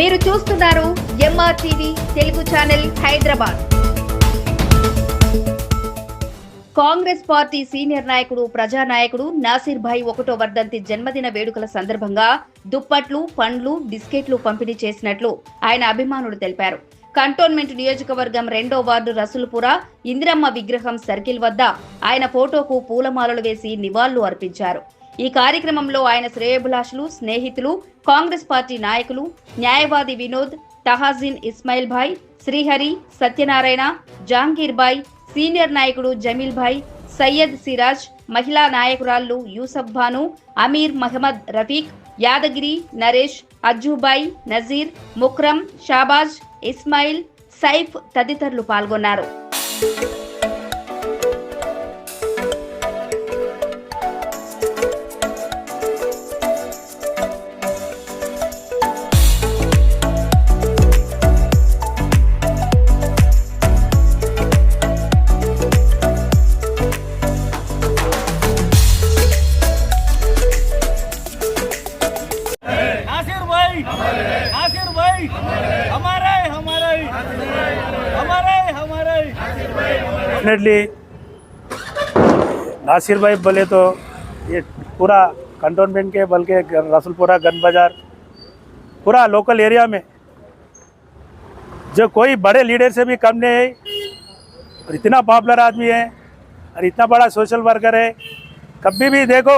మీరు చూస్తున్నారు MR TV Telugu channel Hyderabad. Congress party senior నాయకుడు ప్రజానాయకుడు నాసిర్ భాయ్ ఒకటో వర్ధంతి జన్మదిన వేడుకల సందర్భంగా దుప్పట్లు పండ్లు బిస్కెట్లు పంపిణీ చేసినట్లు ఆయన అభిమానులు తెలిపారు. కంటోన్మెంట్ నియోజకవర్గం రెండో వార్డు రసుల్పుర ఇందిరమ్మ విగ్రహం సర్కిల్ వద్ద ఆయన ఫోటోకు పూలమాలలు వేసి నివాళులు అర్పించారు. ఈ కార్యక్రమంలో ఆయన శ్రేయభిలాషులు స్నేహితులు కాంగ్రెస్ పార్టీ నాయకులు న్యాయవాది వినోద్ తహాజిన్ ఇస్మాయిల్ భాయ్ శ్రీహరి సత్యనారాయణ జాంగీర్ భాయ్ సీనియర్ నాయకుడు జమీల్ భాయ్ సయ్యద్ సిరాజ్ మహిళా నాయకురాళ్ళు యూసఫ్ భాను అమీర్ మహమ్మద్ రఫీక్ యాదగిరి నరేష్ అజ్జుబాయ్ నజీర్ ముక్రమ్ షాబాజ్ ఇస్మాయిల్ సైఫ్ తదితరులు పాల్గొన్నారు. भाई नासिर भाई हमारे हमारे हमारे हमारे डेफिनेटली नासिर भाई बोले तो ये पूरा कंटोनमेंट के, बल्कि रसुलपुरा गन बाज़ार, पूरा लोकल एरिया में जो कोई बड़े लीडर से भी कम नहीं है, और इतना पॉपुलर आदमी है, और इतना बड़ा सोशल वर्कर है, कभी भी देखो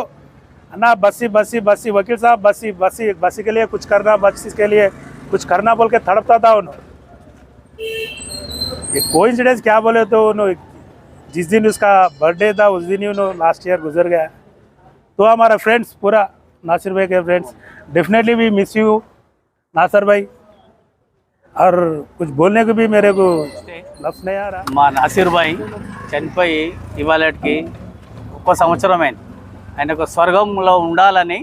ना बस्सी बस्सी बस्सी वकील साहब बस्सी बस्सी बस्सी के लिए कुछ करना बस्सी के लिए कुछ करना बोल के तड़पता था उन्होंने ये कोइंसिडेंस क्या बोले तो उन्होंने जिस दिन उसका बर्थडे था उस दिन ही उन्होंने लास्ट ईयर गुजर गया तो हमारा फ्रेंड्स पूरा नासिर भाई के फ्रेंड्स डेफिनेटली भी मिस यू नासर भाई और कुछ बोलने को भी मेरे को लफ्ज नहीं आ रहा మా నాసిర్ భాయ్ చనిపోయి ఇవాళకి ఒక్క సంవత్సరం అయింది ఆయనకు స్వర్గంలో ఉండాలని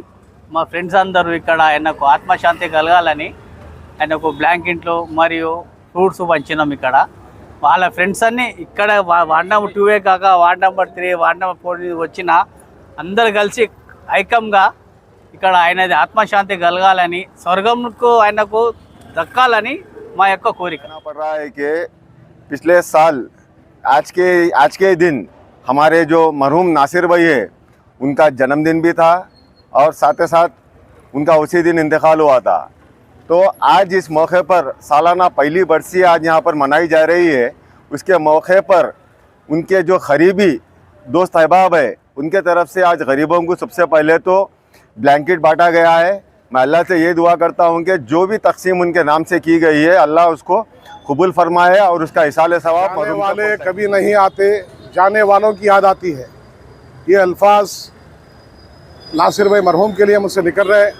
మా ఫ్రెండ్స్ అందరూ ఇక్కడ ఆయనకు ఆత్మశాంతి కలగాలని ఆయనకు బ్లాంకెట్లు మరియు ఫ్రూట్స్ పంచినాం ఇక్కడ వాళ్ళ ఫ్రెండ్స్ అన్ని ఇక్కడ వా- వార్డ్ నెంబర్ టూవే కాక ward number three ward number four వచ్చిన అందరు కలిసి ఐక్యంగా ఇక్కడ ఆయనది ఆత్మశాంతి కలగాలని స్వర్గంకు ఆయనకు దక్కాలని మా యొక్క కోరిక कहना पड़ रहा है कि पिछले साल आज के आज के दिन हमारे जो मरहूम नासिर भाई है उनका जन्मदिन भी था और साथ ही साथ उनका उसी दिन इंतकाल हुआ था। तो आज इस मौके पर सालाना पहली बरसी आज यहाँ पर मनाई जा रही है। उसके मौके पर उनके जो करीबी दोस्त अहबाब है उनके तरफ़ से आज गरीबों को सबसे पहले तो ब्लैंकेट बांटा गया है। मैं अल्लाह से ये दुआ करता हूँ कि जो भी तकसीम उनके नाम से की गई है अल्लाह उसको कबूल फरमाए और उसका इसाल सवाब वाले कभी नहीं आते जाने वालों की याद आती है। ये अल्फाज नासिर भाई मरहूम के लिए मुझसे निकल रहे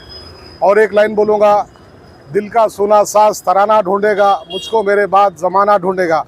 और एक लाइन बोलूँगा दिल का सोना सास तराना ढूंढेगा मुझको मेरे बाद जमाना ढूंढेगा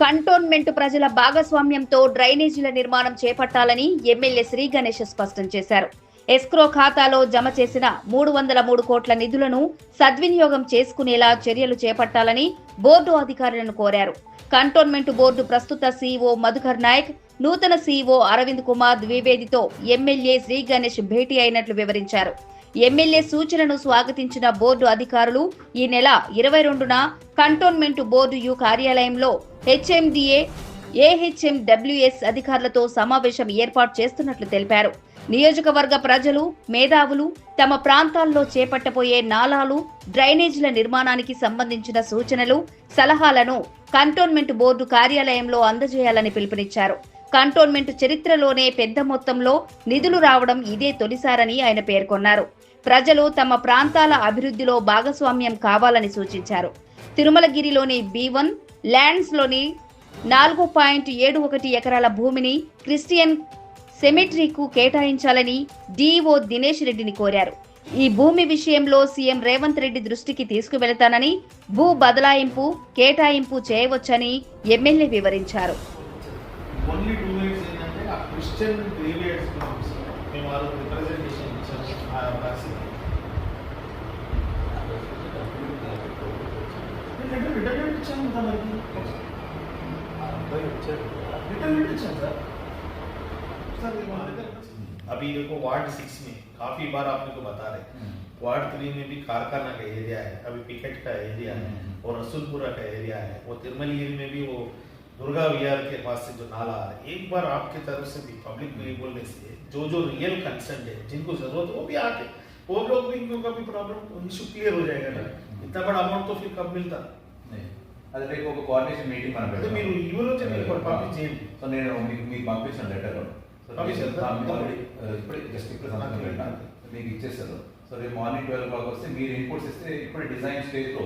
కంటోన్మెంట్ ప్రజల భాగస్వామ్యంతో డ్రైనేజీల నిర్మాణం చేపట్టాలని ఎమ్మెల్యే శ్రీ గణేష్ స్పష్టం చేశారు ఎస్క్రో ఖాతాలో జమ చేసిన మూడు వందల మూడు కోట్ల నిధులను సద్వినియోగం చేసుకునేలా చర్యలు చేపట్టాలని బోర్డు అధికారులను కోరారు. కంటోన్మెంట్ బోర్డు ప్రస్తుత సీఈఓ మధుకర్ నాయక్ నూతన సీఈఓ అరవింద్ కుమార్ ద్వివేదితో ఎమ్మెల్యే శ్రీ గణేష్ భేటీ అయినట్లు వివరించారు. ఎమ్మెల్యే సూచనను స్వాగతించిన బోర్డు అధికారులు ఈ నెల ఇరవై రెండున కంటోన్మెంట్ బోర్డు యు కార్యాలయంలో హెచ్ఎండిఏ ఏహెచ్ఎండబ్ల్యూఎస్ అధికారులతో సమావేశం ఏర్పాటు చేస్తున్నట్లు తెలిపారు. నియోజకవర్గ ప్రజలు మేధావులు తమ ప్రాంతాల్లో చేపట్టబోయే నాలాలు డ్రైనేజీల నిర్మాణానికి సంబంధించిన సూచనలు సలహాలను కంటోన్మెంట్ బోర్డు కార్యాలయంలో అందజేయాలని పిలుపునిచ్చారు. కంటోన్మెంట్ చరిత్రలోనే పెద్ద మొత్తంలో నిధులు రావడం ఇదే తొలిసారని ఆయన పేర్కొన్నారు. ప్రజలు తమ ప్రాంతాల అభివృద్ధిలో భాగస్వామ్యం కావాలని సూచించారు. తిరుమలగిరిలోని బి వన్ ల్యాండ్స్లోని నాలుగు పాయింట్ ఏడు ఒకటి ఎకరాల భూమిని క్రిస్టియన్ సెమెట్రీకు కేటాయించాలని డిఈఓ దినేష్ రెడ్డిని కోరారు. ఈ భూమి విషయంలో సీఎం రేవంత్ రెడ్డి దృష్టికి తీసుకువెళతానని భూ బదలాయింపు కేటాయింపు చేయవచ్చని ఎమ్మెల్యే వివరించారు. ఓన్లీ టూ ఇయర్స్ ఏంటంటే ఆ క్రిస్టియన్ గ్రేవియర్స్ మేము ఆ రోజు రిప్రజెంటేషన్ ఇచ్చాము ఆ పరిస్థితి. నేను రిటర్న్ ఇచ్చాను కదా మనకి రిటర్న్ ఇచ్చాను సార్. अभी देखो वार्ड सिक्स में काफी बार आपने को बता रहे वार्ड थ्री में भी कारखाना का एरिया है अभी पिकेट का एरिया है और रसूलपुरा का एरिया है वो तिरमलगिरी में भी वो दुर्गा विहार के पास से जो नाला आ रहा है एक बार आपके तरफ से भी पब्लिक में बोलने से जो जो रियल कंसर्न है जिनको जरूरत है वो भी आके वो लोग भी इनका भी प्रॉब्लम इशू क्लियर हो जाएगा ना इतना बड़ा अमाउंट तो फिर कब मिलता అది రేపు ఒక కోఆర్డినేషన్ మీటింగ్ మనం అదే మీరు ఈ రోజే మీరు పబ్లిక్ చేయండి సో నేను మీకు మీకు పంపించిన లెటర్ పంపించారు సార్? ఇప్పుడే జస్ట్ ఇప్పుడు సంతకం పెట్టినా మీకు ఇచ్చేస్తారు. సో రేపు మార్నింగ్ ట్వెల్వ్ క్లాక్ వస్తే మీరు ఇన్పుట్స్ ఇస్తే ఇప్పుడే డిజైన్ స్టేజ్లో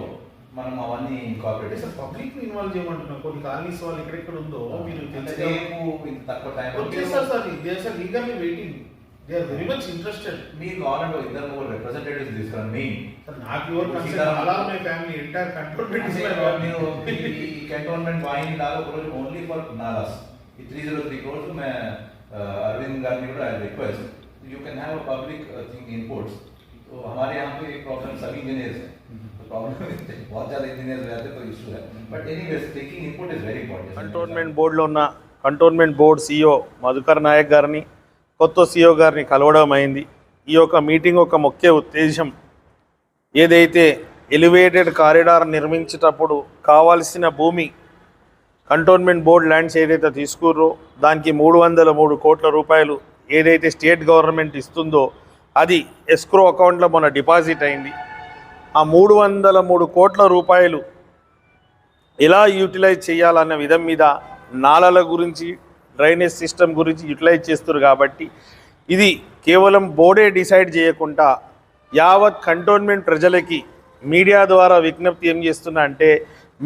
మనం అవన్నీ అంటే ఇన్కాపరేట్ సార్ పబ్లిక్ ఇన్వాల్వ్ చేయమంటున్నాం. కొన్ని కాలనీస్ వాళ్ళు ఎక్కడెక్కడ ఉందో మీరు రేపు ఇంత తక్కువ టైం వచ్చేస్తారు sir they are legally waiting they are very much interested మీరు కావాలంటే ఇద్దరు ముగ్గురు రిప్రజెంటేటివ్స్ తీసుకురండి మెయిన్ సార్ నాకు యువర్ కన్సర్న్ అలా మై ఫ్యామిలీ ఎంటైర్ మై మీరు ఈ కంటోన్మెంట్ వాయిని రోజు ఓన్లీ ఫర్ నాలాస్ ఈ three zero three crores may Arvind Gandhi కూడా I request you can have a public thing inputs तो हमारे यहाँ पे प्रॉब्लम सभी इंजीनियर्स हैं तो प्रॉब्लम बहुत ज़्यादा इंजीनियर्स रहते तो इशू है but anyways taking input is very important cantonment బోర్డులో ఉన్న cantonment board CEO Madhukar Nayak గారిని కొత్త సీఈఓ గారిని కలవడం అయింది ఈ యొక్క మీటింగ్ యొక్క ముఖ్య ఉద్దేశం ఏదైతే ఎలివేటెడ్ కారిడార్ నిర్మించేటప్పుడు కావాల్సిన భూమి కంటోన్మెంట్ బోర్డ్ ల్యాండ్స్ ఏదైతే తీసుకుర్రో దానికి మూడు వందల మూడు కోట్ల రూపాయలు ఏదైతే స్టేట్ గవర్నమెంట్ ఇస్తుందో అది ఎస్క్రో అకౌంట్లో మన డిపాజిట్ అయింది. ఆ మూడు వందల మూడు కోట్ల రూపాయలు ఎలా యూటిలైజ్ చేయాలన్న విధం మీద నాలల గురించి డ్రైనేజ్ సిస్టమ్ గురించి యూటిలైజ్ చేస్తారు కాబట్టి ఇది కేవలం బోర్డే డిసైడ్ చేయకుండా యావత్ కంటోన్మెంట్ ప్రజలకి మీడియా ద్వారా విజ్ఞప్తి ఏం చేస్తున్నా అంటే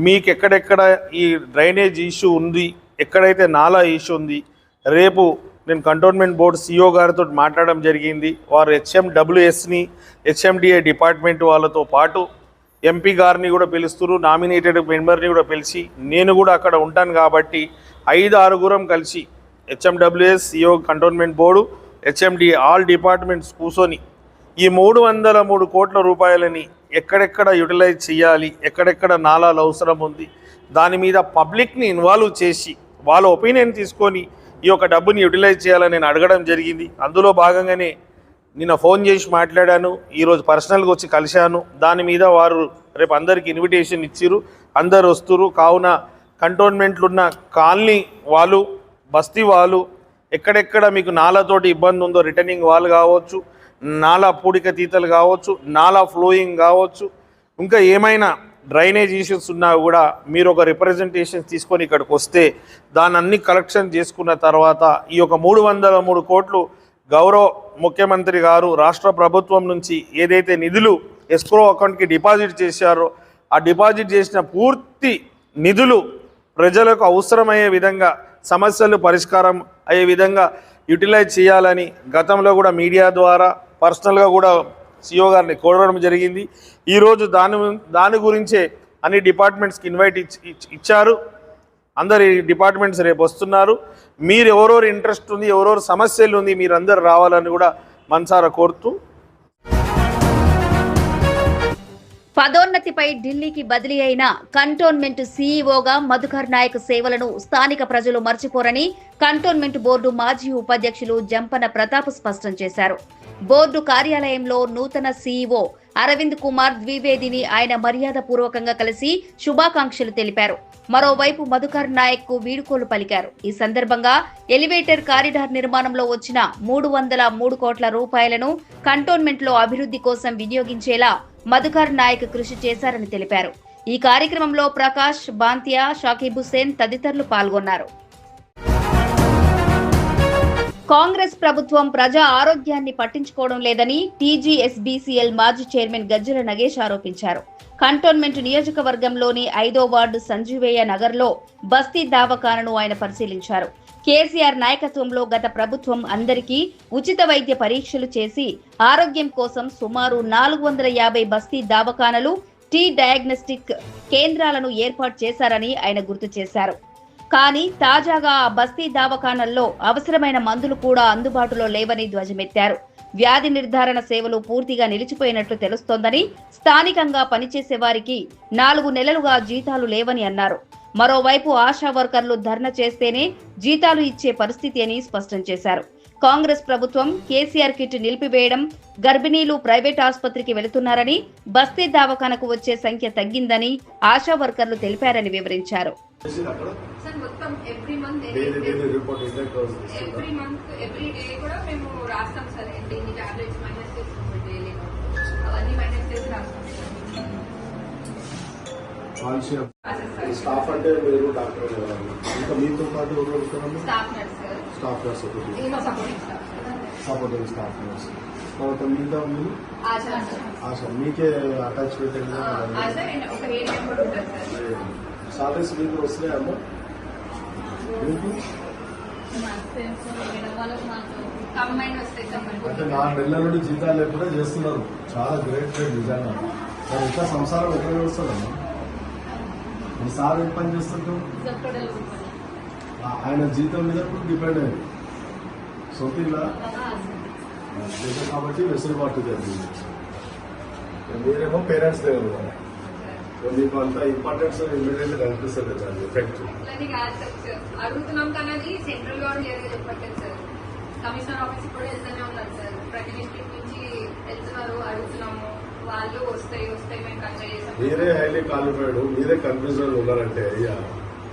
మీకు ఎక్కడెక్కడ ఈ డ్రైనేజ్ ఇష్యూ ఉంది? ఎక్కడైతే నాలా ఇష్యూ ఉంది? రేపు నేను కంటోన్మెంట్ బోర్డు సిఇఓ గారితో మాట్లాడడం జరిగింది. వారు హెచ్ఎండబ్ల్యూఎస్ని హెచ్ఎండిఏ డిపార్ట్మెంట్ వాళ్ళతో పాటు ఎంపీ గారిని కూడా పిలుస్తున్నారు. నామినేటెడ్ మెంబర్ని కూడా పిలిచి నేను కూడా అక్కడ ఉంటాను కాబట్టి ఐదు ఆరుగురం కలిసి HMWS CEO cantonment board HMD all departments కూర్చొని ఈ మూడు వందల మూడు కోట్ల రూపాయలని ఎక్కడెక్కడ యూటిలైజ్ చేయాలి ఎక్కడెక్కడ నాలాలు అవసరం ఉంది దాని మీద పబ్లిక్ని ఇన్వాల్వ్ చేసి వాళ్ళ ఒపీనియన్ తీసుకొని ఈ యొక్క డబ్బుని యూటిలైజ్ చేయాలని నేను అడగడం జరిగింది. అందులో భాగంగానే నిన్న ఫోన్ చేసి మాట్లాడాను ఈరోజు పర్సనల్గా వచ్చి కలిశాను. దాని మీద వారు రేపు అందరికి ఇన్విటేషన్ ఇచ్చిర్రు అందరు వస్తురు కావున కంటోన్మెంట్లున్న కాలనీ వాళ్ళు బస్తీ వాళ్ళు ఎక్కడెక్కడ మీకు నాలతోటి ఇబ్బంది ఉందో రిటర్నింగ్ వాళ్ళు కావచ్చు నాలా పూడిక తీతలు కావచ్చు నాలా ఫ్లోయింగ్ కావచ్చు ఇంకా ఏమైనా డ్రైనేజ్ ఇష్యూస్ ఉన్నా కూడా మీరు ఒక రిప్రజెంటేషన్ తీసుకొని ఇక్కడికి వస్తే దాన్ని అన్ని కలెక్షన్ చేసుకున్న తర్వాత ఈ యొక్క మూడు వందల మూడు కోట్లు గౌరవ ముఖ్యమంత్రి గారు రాష్ట్ర ప్రభుత్వం నుంచి ఏదైతే నిధులు ఎస్క్రో అకౌంట్కి డిపాజిట్ చేశారో ఆ డిపాజిట్ చేసిన పూర్తి నిధులు ప్రజలకు అవసరమయ్యే విధంగా సమస్యలు పరిష్కారం అయ్యే విధంగా యూటిలైజ్ చేయాలని గతంలో కూడా మీడియా ద్వారా పర్సనల్గా కూడా సిఓ గారిని కోరడం జరిగింది. ఈరోజు దాని దాని గురించే అన్ని డిపార్ట్మెంట్స్కి ఇన్వైట్ ఇచ్చి ఇచ్చారు. అందరి డిపార్ట్మెంట్స్ రేపు వస్తున్నారు. మీరు ఎవరెవరు ఇంట్రెస్ట్ ఉంది ఎవరెవరు సమస్యలు ఉంది మీరు అందరు రావాలని కూడా మనసారా కోరుతూ పదోన్నతిపై ఢిల్లీకి బదిలీ అయిన కంటోన్మెంట్ సీఈఓగా మధుకర్ నాయక్ సేవలను స్థానిక ప్రజలు మర్చిపోరని కంటోన్మెంట్ బోర్డు మాజీ ఉపాధ్యక్షులు జంపన ప్రతాప్ స్పష్టం చేశారు. బోర్డు కార్యాలయంలో నూతన సీఈఓ అరవింద్ కుమార్ ద్వివేదిని ఆయన మర్యాద పూర్వకంగా కలిసి శుభాకాంక్షలు తెలిపారు. మరోవైపు మధుకర్ నాయక్కు వీడుకోలు పలికారు. ఈ సందర్భంగా ఎలివేటర్ కారిడార్ నిర్మాణంలో వచ్చిన మూడు వందల మూడు కోట్ల రూపాయలను కంటోన్మెంట్లో అభివృద్ధి కోసం వినియోగించేలా మధుకర్ నాయక్ కృషి చేశారని తెలిపారు. ఈ కార్యక్రమంలో ప్రకాష్ బాంతియా షాకీబ్ హుసేన్ తదితరులు పాల్గొన్నారు. కాంగ్రెస్ ప్రభుత్వం ప్రజా ఆరోగ్యాన్ని పట్టించుకోవడం లేదని టీజీఎస్బీసీఎల్ మాజీ చైర్మన్ గజ్జల నగేష్ ఆరోపించారు. కంటోన్మెంట్ నియోజకవర్గంలోని ఐదో వార్డు సంజీవయ్య నగర్లో బస్తీ దావకాలను ఆయన పరిశీలించారు. కేసీఆర్ నాయకత్వంలో గత ప్రభుత్వం అందరికీ ఉచిత వైద్య పరీక్షలు చేసి ఆరోగ్యం కోసం సుమారు నాలుగు వందల యాభై బస్తీ దావఖానలు టీ డయాగ్నోస్టిక్ కేంద్రాలను ఏర్పాటు చేశారని ఆయన గుర్తు చేశారు. కానీ తాజాగా ఆ బస్తీ దావఖానల్లో అవసరమైన మందులు కూడా అందుబాటులో లేవని ధ్వజమెత్తారు. వ్యాధి నిర్ధారణ సేవలు పూర్తిగా నిలిచిపోయినట్లు తెలుస్తోందని స్థానికంగా పనిచేసే వారికి నాలుగు నెలలుగా జీతాలు లేవని అన్నారు. మరోవైపు ఆశా వర్కర్లు ధర్నా చేస్తేనే జీతాలు ఇచ్చే పరిస్థితి అని స్పష్టం చేశారు. కాంగ్రెస్ ప్రభుత్వం కేసీఆర్ కిట్ నిలిపివేయడం గర్భిణీలు ప్రైవేట్ ఆసుపత్రికి వెళుతున్నారని బస్తీ దవాఖానకు వచ్చే సంఖ్య తగ్గిందని ఆశా వర్కర్లు తెలిపారని వివరించారు. సార్ సార్ స్టాఫ్ అంటే మీరు డాక్టర్ ఇంకా మీతో పాటు ఎవరు వస్తున్నాము staff nurse sir staff nurse ఒకటి సపోర్టింగ్ స్టాఫ్ నర్స్ తర్వాత మిగతా మీరు? ఆశా మీకే అటాచ్మెంట్ సార్ సాలరీస్ మీకు వస్తున్నాయమ్మా అంటే నాలుగు నెలల నుండి జీతాలు లేకుండా చేస్తున్నారు. చాలా గ్రేట్ గ్రేట్ నిజంగా ఇంకా సంసారం ఎక్కడ వస్తుందమ్మా మీ సార్ ఏం పని చేస్తుంటాం ఆయన జీతం మీద కూడా డిపెండ్ అయింది సొంత కాబట్టి వెసులుబాటు జరిగింది. మీరేమో పేరెంట్స్. సో మీకు అంత ఇంపార్టెన్స్ ఇమీడియట్ కనిపిస్తుంది దాని ఎఫెక్ట్ అడుగుతున్నాం కానీ అది సెంట్రల్ గవర్నమెంట్ చెప్పట్లేదు సార్. కమిషనర్ ఆఫీస్ కూడా వెళ్తూనే ఉన్నారు సార్. ప్రతి డిస్ట్రిక్ట్ నుంచి వెళ్తున్నారు అడుగుతున్నాము. వాళ్ళు వస్తాయి వస్తాయి మేము కన్వే చేసాం. మీరే హైలీ క్వాలిఫైడ్ మీరే కన్ఫ్యూజన్ ఉన్నారంటే అయ్యా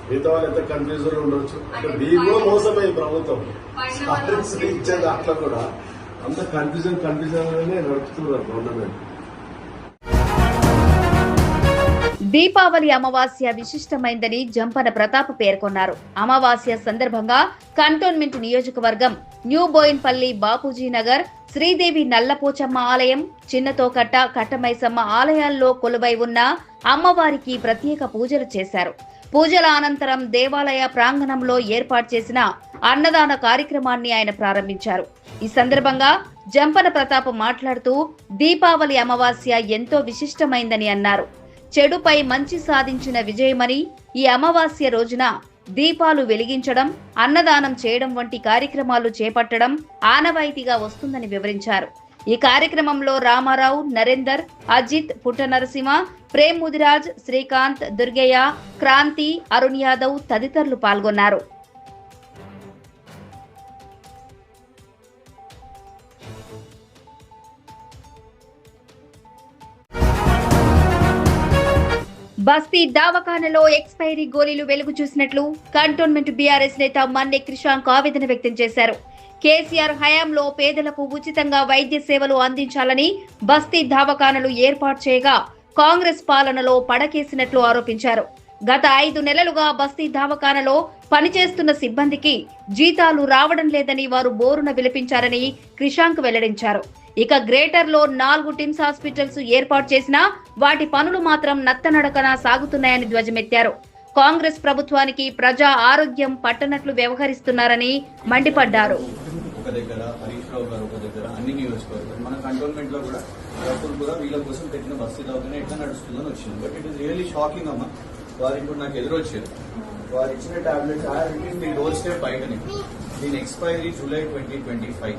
మిగతా వాళ్ళు ఎంత కన్ఫ్యూజన్ ఉండొచ్చు? కూడా మోసమే ప్రభుత్వం. సాలరీస్ ఇచ్చే దాంట్లో కూడా అంత కన్ఫ్యూజన్ కన్ఫ్యూజన్ నడుపుతున్నారు గవర్నమెంట్ దీపావళి అమావాస్య విశిష్టమైందని జంపన ప్రతాప్ పేర్కొన్నారు. అమావాస్య సందర్భంగా కంటోన్మెంట్ నియోజకవర్గం న్యూ బోయిన్పల్లి బాపూజీ నగర్ శ్రీదేవి నల్లపోచమ్మ ఆలయం చిన్నతోకట్ట కట్టమైసమ్మ ఆలయాల్లో కొలువై ఉన్న అమ్మవారికి ప్రత్యేక పూజలు చేశారు. పూజల అనంతరం దేవాలయ ప్రాంగణంలో ఏర్పాటు చేసిన అన్నదాన కార్యక్రమాన్ని ఆయన ప్రారంభించారు. ఈ సందర్భంగా జంపన ప్రతాప్ మాట్లాడుతూ దీపావళి అమావాస్య ఎంతో విశిష్టమైందని అన్నారు. చెడుపై మంచి సాధించిన విజయమని ఈ అమావాస్య రోజున దీపాలు వెలిగించడం అన్నదానం చేయడం వంటి కార్యక్రమాలు చేపట్టడం ఆనవాయితీగా వస్తుందని వివరించారు. ఈ కార్యక్రమంలో రామారావు నరేందర్ అజిత్ పుట్ట నరసింహ ప్రేమ్ ముదిరాజ్ శ్రీకాంత్ దుర్గయ్య క్రాంతి అరుణ్ యాదవ్ తదితరులు పాల్గొన్నారు. బస్తీ దావఖానలో ఎక్స్పైరీ గోళీలు వెలుగు చూసినట్లు కంటోన్మెంట్ బీఆర్ఎస్ నేత మన్నె క్రిషాంక్ ఆవేదన వ్యక్తం చేశారు. కేసీఆర్ హయాంలో పేదలకు ఉచితంగా వైద్య సేవలు అందించాలని బస్తీ దావఖానలు ఏర్పాటు చేయగా కాంగ్రెస్ పాలనలో పడకేసినట్లు ఆరోపించారు. గత ఐదు నెలలుగా బస్తీ దావఖానలో పనిచేస్తున్న సిబ్బందికి జీతాలు రావడం లేదని వారు బోరున విలపించారని క్రిషాంక్ వెల్లడించారు. ఇక గ్రేటర్లో నాలుగు టిమ్స్ హాస్పిటల్స్ ఏర్పాటు చేసినా వాటి పనులు మాత్రం నత్తనడకన సాగుతున్నాయని ధ్వజమెత్తారు. కాంగ్రెస్ ప్రభుత్వానికి ప్రజా ఆరోగ్యం పట్టనట్లు వ్యవహరిస్తున్నారని మండిపడ్డారు. ఒక దగ్గర హరీష్ రావు గారు ఒక దగ్గర అన్ని నియోజకవర్గాలు. మన కంటోన్మెంట్లో కూడా కూడా వీళ్ళ కోసం పెట్టిన ఎట్లా నడుస్తుందని వచ్చింది. But it is really shocking అమ్మా. వారు ఇప్పుడు నాకు ఎదురొచ్చారు. వారు ఇచ్చిన టాబ్లెట్స్ ఆ మీ డోర్ స్టెప్ బయటని దీని expiry July twenty twenty five